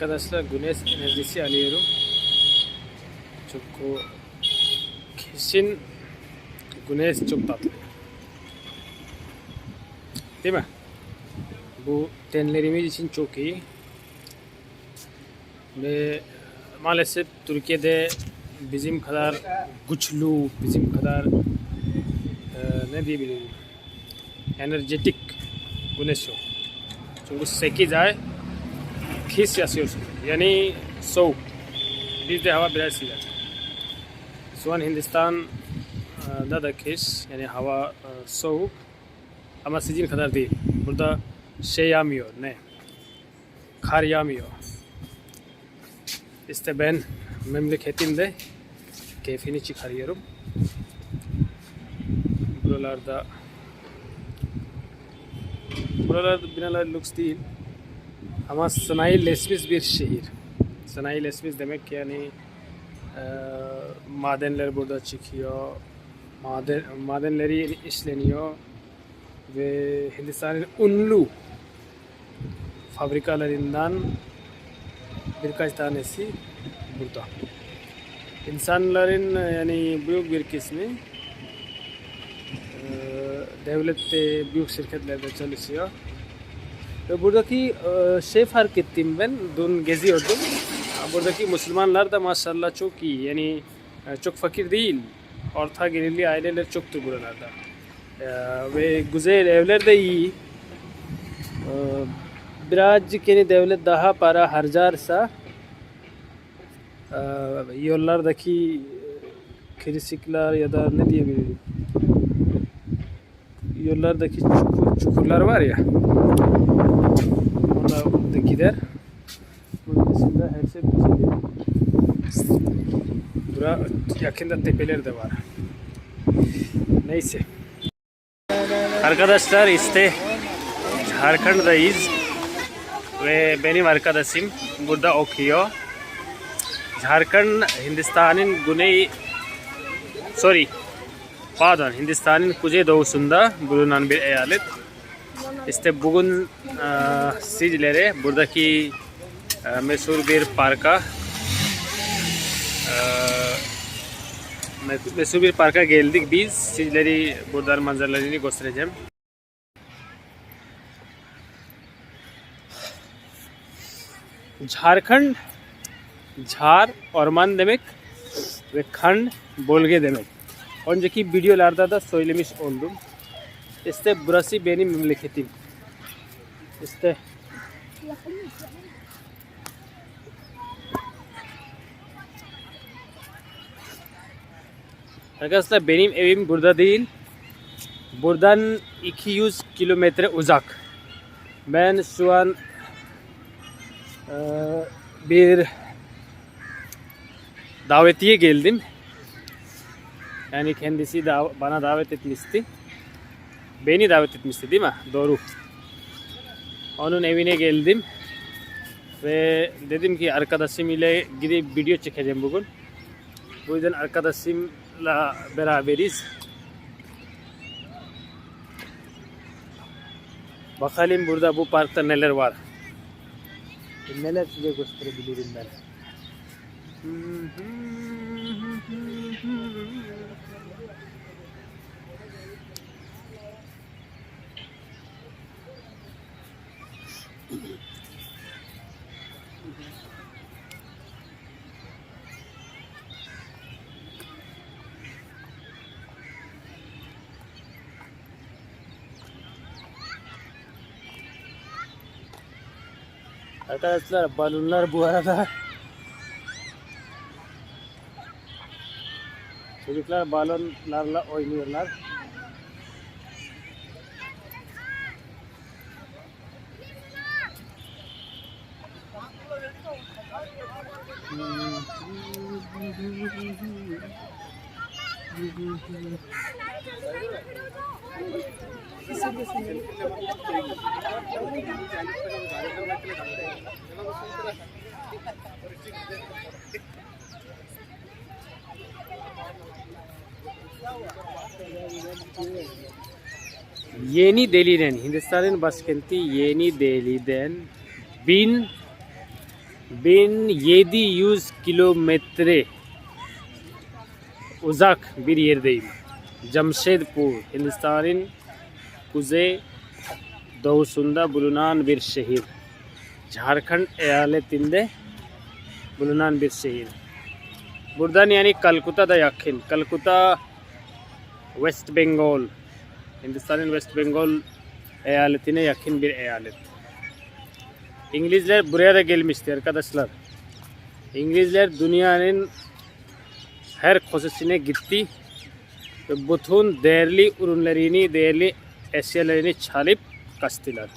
Arkadaşlar güneş enerjisi alıyorum. Çünkü kesin güneş çok tatlı. Değil mi? Bu tenlerimiz için çok iyi. Ve maalesef Türkiye'de bizim kadar güçlü, bizim kadar e, ne diyebilirim? Enerjetik güneş yok. Çünkü 8 ay kış yaşıyorsun. Yani soğuk. Bizde hava biraz sıcak. Şu an Hindistan'da da kış. Yani hava e, soğuk. Ama sizin kadar değil. Burada şey yağmıyor. Ne? Kar yağmıyor. İşte ben memleketimde keyfini çıkarıyorum. Buralarda buralarda binalar lüks değil. Ama sanayileşmiş bir şehir. Sanayileşmiş demek yani e, madenler burada çıkıyor. Maden, madenleri işleniyor ve Hindistan'ın ünlü fabrikalarından birkaç tanesi burada. İnsanların yani büyük bir kısmı e, devlette büyük şirketlerde çalışıyor. Ve buradaki e, şey fark ettim ben dün geziyordum. Buradaki Müslümanlar da maşallah çok iyi. Yani e, çok fakir değil. Orta gelirli aileler çoktur buralarda. E, ve güzel evler de iyi. Birazcık yani devlet daha para harcarsa yollardaki krisikler ya da ne diyebilirim yollardaki çukur, çukurlar var ya gider. Bunun dışında her şey düzelir. Bura yakında tepeler de var. Neyse. Arkadaşlar işte Jharkhand'dayız ve benim arkadaşım burada okuyor. Jharkhand Hindistan'ın güney sorry pardon Hindistan'ın kuzeydoğusunda bulunan bir eyalet. İşte bugün e, sizlere buradaki e, meşhur bir parka e, me- meşhur bir parka geldik biz. Sizleri buradan manzaralarını göstereceğim. Jharkhand Jhar orman demek ve Khand bölge demek. Önceki videolarda da söylemiş oldum. İşte burası benim memleketim. İşte Arkadaşlar benim evim burada değil. Buradan 200 kilometre uzak. Ben şu an eee, bir davetiye geldim. Yani kendisi dav- bana davet etmişti. Beni davet etmişti değil mi? Doğru. Onun evine geldim. Ve dedim ki arkadaşım ile gidip video çekeceğim bugün. Bu yüzden arkadaşımla beraberiz. Bakalım burada bu parkta neler var. Neler size gösterebilirim ben. Arkadaşlar balonlar bu arada Çocuklar balonlarla oynuyorlar. Yeni Delhi'den, Hindistan'ın başkenti Yeni Delhi'den bin 1700 kilometre uzak bir yerdeyim. Cemşedpur, Hindistan'ın kuzey doğusunda bulunan bir şehir. Jharkhand eyaletinde bulunan bir şehir. Buradan yani Kalkuta'da yakın. Kalkuta West Bengal. Hindistan'ın West Bengal eyaletine yakın bir eyalet. İngilizler buraya da gelmişti arkadaşlar. İngilizler dünyanın her köşesine gitti ve bütün değerli ürünlerini, değerli eşyalarını çalıp kaçtılar.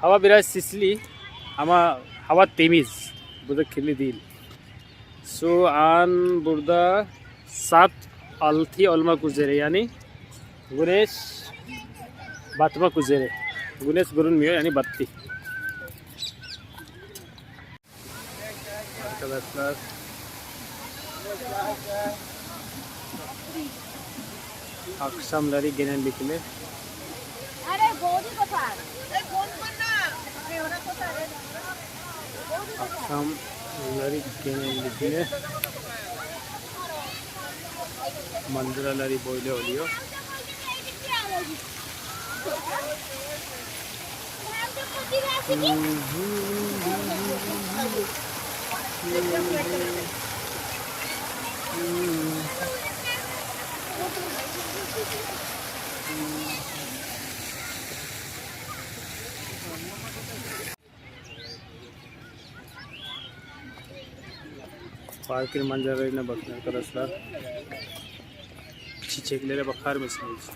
Hava biraz sisli ama hava temiz. Burada kirli değil. Şu an burada saat 6 olmak üzere yani güneş batmak üzere. Güneş görünmüyor yani battı. arkadaşlar. Akşamları genel bitimi. Akşamları genel bitimi. Mandıraları böyle oluyor. Hı hı hı hı hı. Parkın manzaralarına bakın arkadaşlar. Çiçeklere bakar mısınız?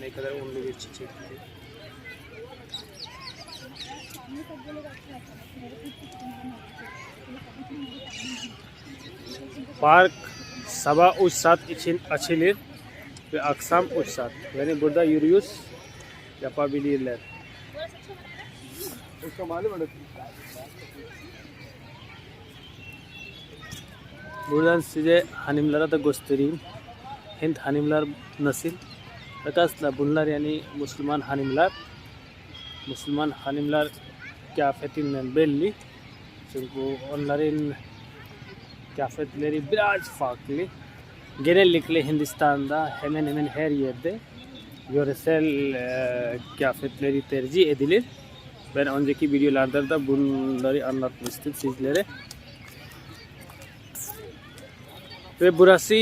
Ne kadar unlu bir çiçek. Park sabah 3 saat için açılır ve akşam 3 saat. Yani burada yürüyüş yapabilirler. Buradan size hanımlara da göstereyim. Hint hanımlar nasıl? Arkadaşlar bunlar yani Müslüman hanımlar. Müslüman hanımlar kıyafetinden belli. Çünkü onların kıyafetleri biraz farklı. Genellikle Hindistan'da hemen hemen her yerde yöresel e, kıyafetleri tercih edilir. Ben önceki videolarda da bunları anlatmıştım sizlere. Ve burası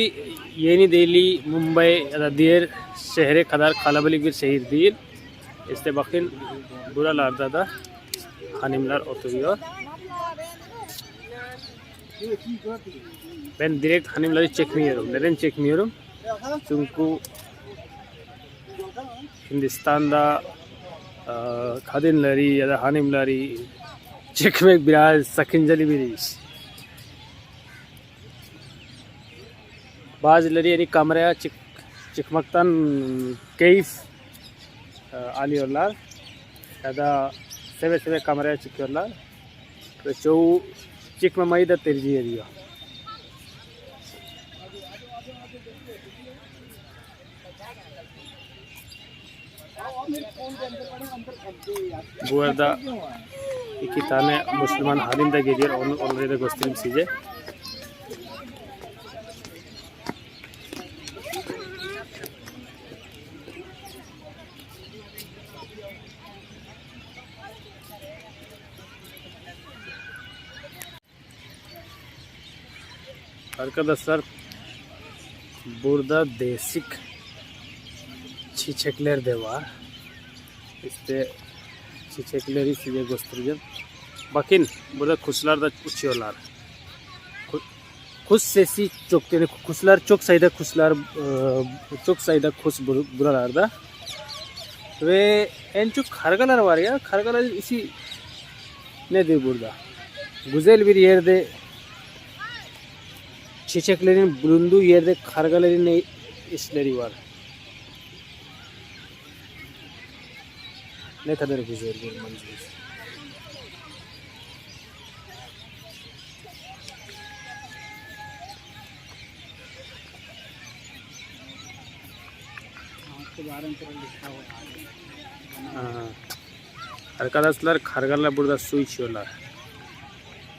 Yeni Delhi, Mumbai ya da diğer şehre kadar kalabalık bir şehir değil. İşte bakın buralarda da hanımlar oturuyor. Ben direkt hanımları çekmiyorum. Neden çekmiyorum? Çünkü Hindistan'da e, kadınları ya da hanımları çekmek biraz sakıncalı bir iş. Bazıları yani kameraya çık çıkmaktan keyif e, alıyorlar ya da seve seve kameraya çıkıyorlar ve çoğu çıkmamayı da tercih ediyor. Bu arada iki tane Müslüman halim de geliyor. Onu, onları da göstereyim size. Arkadaşlar burada değişik çiçekler de var. İşte çiçekleri size göstereceğim. Bakın burada kuşlar da uçuyorlar. Ku- Kuş sesi çok yani kuşlar çok sayıda kuşlar e, çok sayıda kuş bur- buralarda. Ve en çok kargalar var ya. Kargaların işi nedir burada? Güzel bir yerde Çiçeklerin bulunduğu yerde kargaların isleri var. Ne kadar güzel bir manzarası. Arkadaşlar kargalar burada su içiyorlar.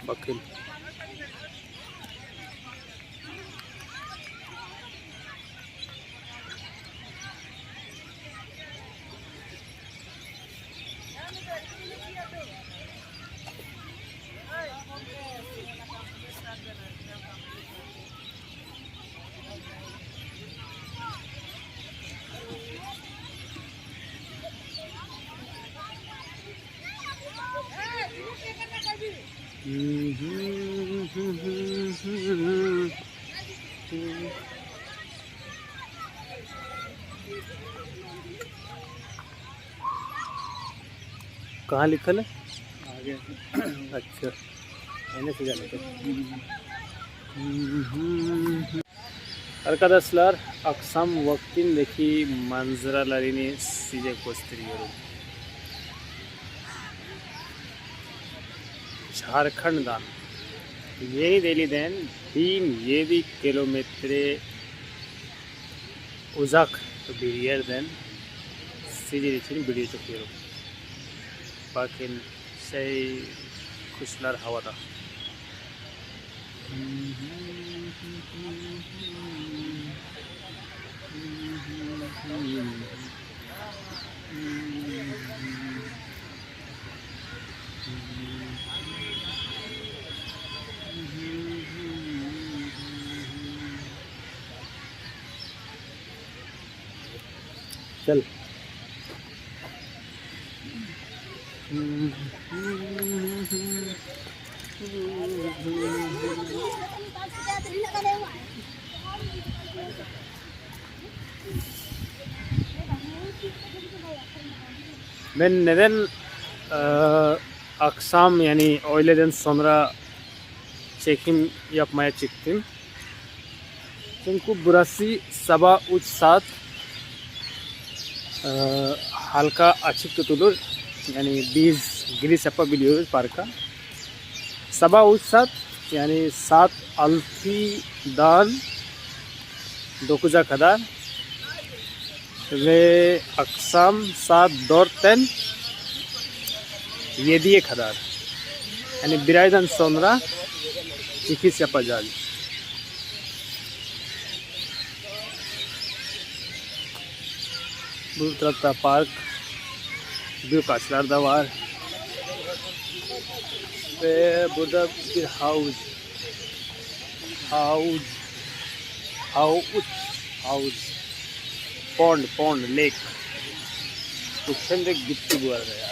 Bakın. कहाँ लिखल है? आगे। अच्छा। मैंने से जाने अर्कादसलर अक्सम वक्तिन देखी मंजरा लरीने सीजे कोस्तरी Jharkhand'dan Yeni Delhi'den 1700 kilometre uzak bir yerden sizler için video çekiyorum. Bakın şey kuşlar havada. Hı -hı. चल Ben neden eee, akşam yani öğleden sonra çekim yapmaya çıktım? Çünkü burası sabah 3 saat halka açık tutulur. Yani biz giriş yapabiliyoruz parka. Sabah 3 saat yani saat 6'dan 9'a kadar ve akşam saat 4'ten 7'ye kadar. Yani bir aydan sonra çıkış yapacağız. Bu tarafta park, büyük ağaçlar da var. Ve burada bir havuz. Havuz. Havuz. Havuz. Pond, pond, lake. Bu şimdi gitti bu arada ya.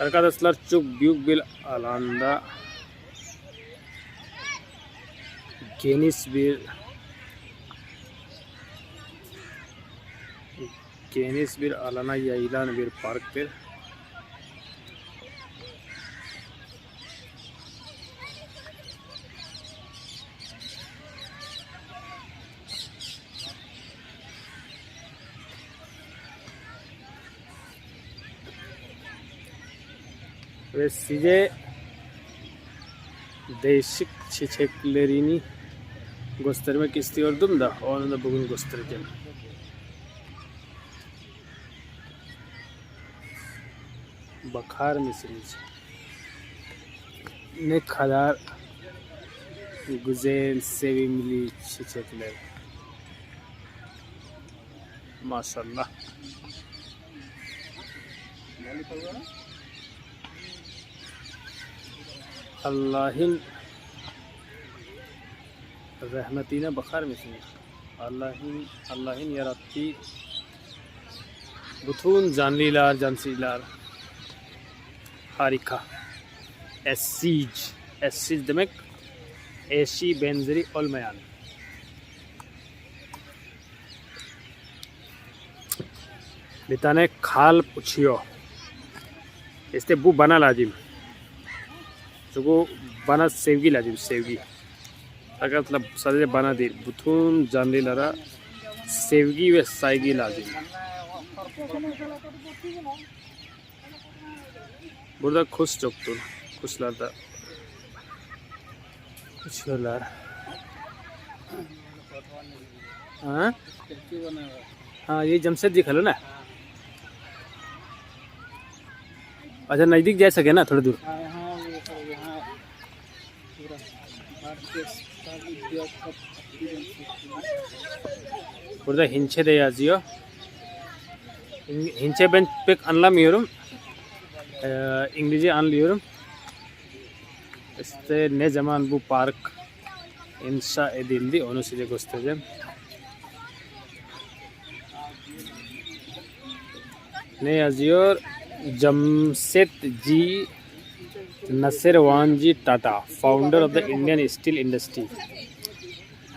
Arkadaşlar çok büyük bir alanda geniş bir geniş bir alana yayılan bir parktır. Ve size değişik çiçeklerini göstermek istiyordum da onu da bugün göstereceğim. Bakar mısınız? Ne kadar güzel, sevimli çiçekler. Maşallah. Allah'ın rahmetine bakar mısınız? Allah'ın Allah'ın yarattığı bütün canlılar, cansızlar harika. Eşsiz. Eşsiz demek eşi benzeri olmayan. Bir tane kalp uçuyor. İşte bu bana lazım. Çünkü bana sevgi lazım, sevgi. अगर मतलब सदे बना दी बुथुन जान ला सेवगी वे साइगी ला दी बुरा खुश चौक तुम खुश लाता खुश हो ला हाँ? हाँ ये जमशेद जी खेलो ना? अच्छा नज़दीक जा सके ना थोड़ी दूर? हाँ, हाँ, हाँ, हाँ, हाँ, हाँ, हाँ, हाँ, Burada Hinçe de yazıyor. Hin- Hinçe ben pek anlamıyorum. Ee, İngilizce anlıyorum. İşte ne zaman bu park inşa edildi onu size göstereceğim. Ne yazıyor? Jamsetji Nasirwanji Tata, founder of the Indian steel industry.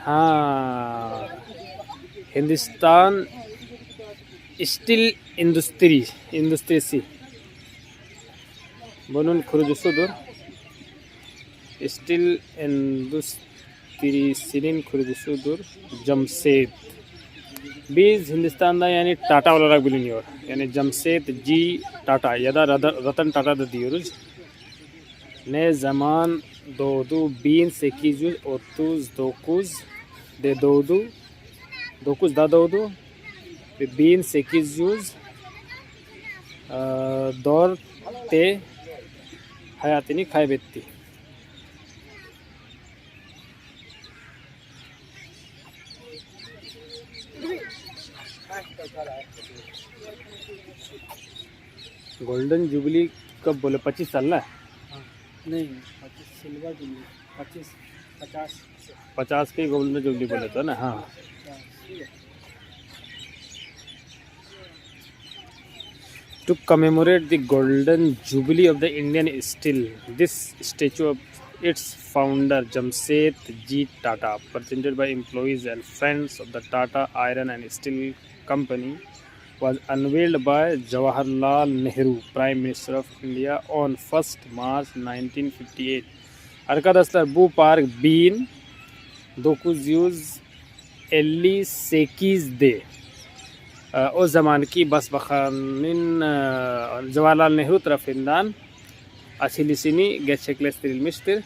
Ha, Hindistan Steel Industry, Endüstrisi. Bunun kurucusudur. Steel Endüstrisi'nin kurucusudur. Jamshed. Biz Hindistan'da yani Tata olarak biliniyor. Yani Jamshed G Tata ya da Ratan Tata da diyoruz. Ne zaman doğdu? 1839 de doğdu. 9'da doğdu ve 1804'te hayatını kaybetti. Golden jubilee कब बोले पच्चीस साल ना नहीं, पच्चीस silver jubilee, पच्चीस, पचास पचास के गोल में जुगली बोले तो ना हाँ। To commemorate the golden jubilee of the Indian steel this statue of its founder Jamshed ji Tata presented by employees and friends of the Tata iron and steel company was unveiled by Jawaharlal Nehru prime minister of India on first March nineteen fifty eight Arka दस्तर बू पार्क बीन 1958'de e, o zamanki Başbakanın e, Jawaharlal Nehru tarafından açılışını gerçekleştirilmiştir.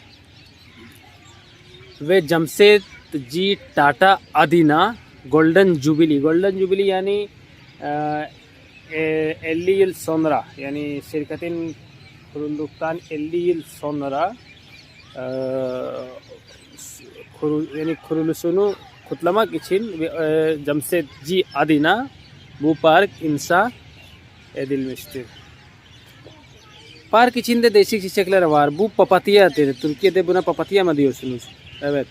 Ve Jamsetji Tata adına Golden Jubilee, Golden Jubilee yani e, e, 50 yıl sonra yani şirketin kurulduktan 50 yıl sonra e, yani kuruluşunu kutlamak için e, adına bu park inşa edilmiştir. Park içinde değişik çiçekler var. Bu papatya dedi. Türkiye'de buna papatya mı diyorsunuz? Evet.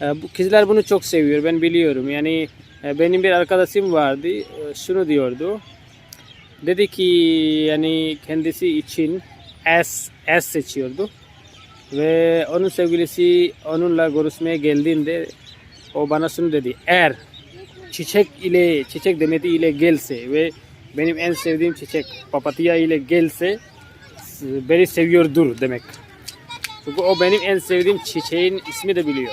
E, bu kızlar bunu çok seviyor. Ben biliyorum. Yani e, benim bir arkadaşım vardı. E, şunu diyordu. Dedi ki yani kendisi için S, S seçiyordu. Ve onun sevgilisi onunla görüşmeye geldiğinde o bana şunu dedi. Eğer çiçek ile çiçek demeti ile gelse ve benim en sevdiğim çiçek papatya ile gelse beni seviyordur demek. Çünkü o benim en sevdiğim çiçeğin ismi de biliyor.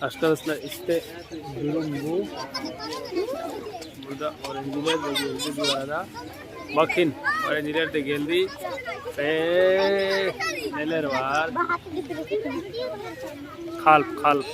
Arkadaşlar işte durum bu. Burada öğrenciler de geldi bu arada. Bakın öğrenciler de geldi. Ve neler var? Kalp kalp.